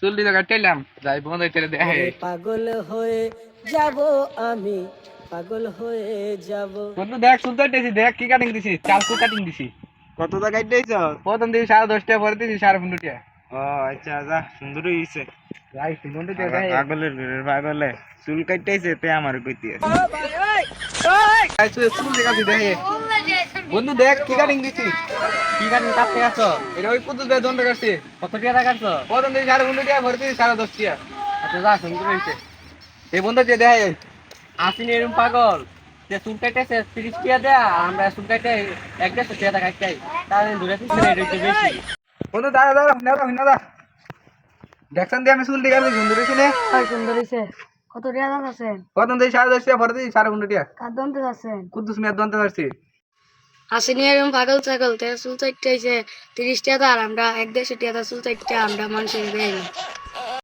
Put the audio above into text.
চুল দিতে কাটাইলাম যাই বন্ধ হইতে দেখে পাগল হয়ে যাব আমি পাগল হয়ে যাব। বন্ধু দেখ তো দিছি দেখ কি কাটিং দিছি চাল চুল কাটিং দিছি। কত টাকা দিয়েছ? প্রথম দিছি সাড়ে দশটা পরে দিছি সাড়ে পনেরো টাকা। ও আচ্ছা যা সুন্দর হইছে। যাই টাকা পাগলের ঘরের পাগলে চুল কাটতেছে তে আমার কইতে চুল দেখাচ্ছি দেখে। বন্ধু দেখ কি কাটিং দিছি? কি কাটিং কাটতে গেছো এটা ওই কুদ্দুস ভাই দণ্ড কাটছি। কত টাকা কাটছো? প্রথম দিছি সাড়ে পনেরো টাকা পরে দিছি সাড়ে দশ টাকা। আচ্ছা যা সুন্দর হয়েছে এই বন্ধু যে দেখে আসিনি এরকম পাগল যে চুল কাটতেছে তিরিশ টিয়া দেয়া আমরা চুল কাটতে এক দেড়শো টিয়া কাটতে তাহলে দূরে থেকে রেট হচ্ছে বেশি। বন্ধু দাঁড়া দাঁড়া না দাঁড়া না দাঁড়া দেখছেন দিয়ে আমি চুল দিকে সুন্দর হয়েছি না হয় সুন্দর হয়েছে কত রিয়া দাম আছেন প্রথম দিছি সাড়ে দশ টাকা পরে দিছি সাড়ে পনেরো টাকা। কার দন্তে আছেন কুদ্দুস মেয়ের দন্ত কাটছি আসেনি এরকম পাগল ছাগল, তে চুল হয়েছে তিরিশ টাকা আর আমরা, এক দেড়শো টাকা চুল চাইতে আমরা মানুষের দেয় না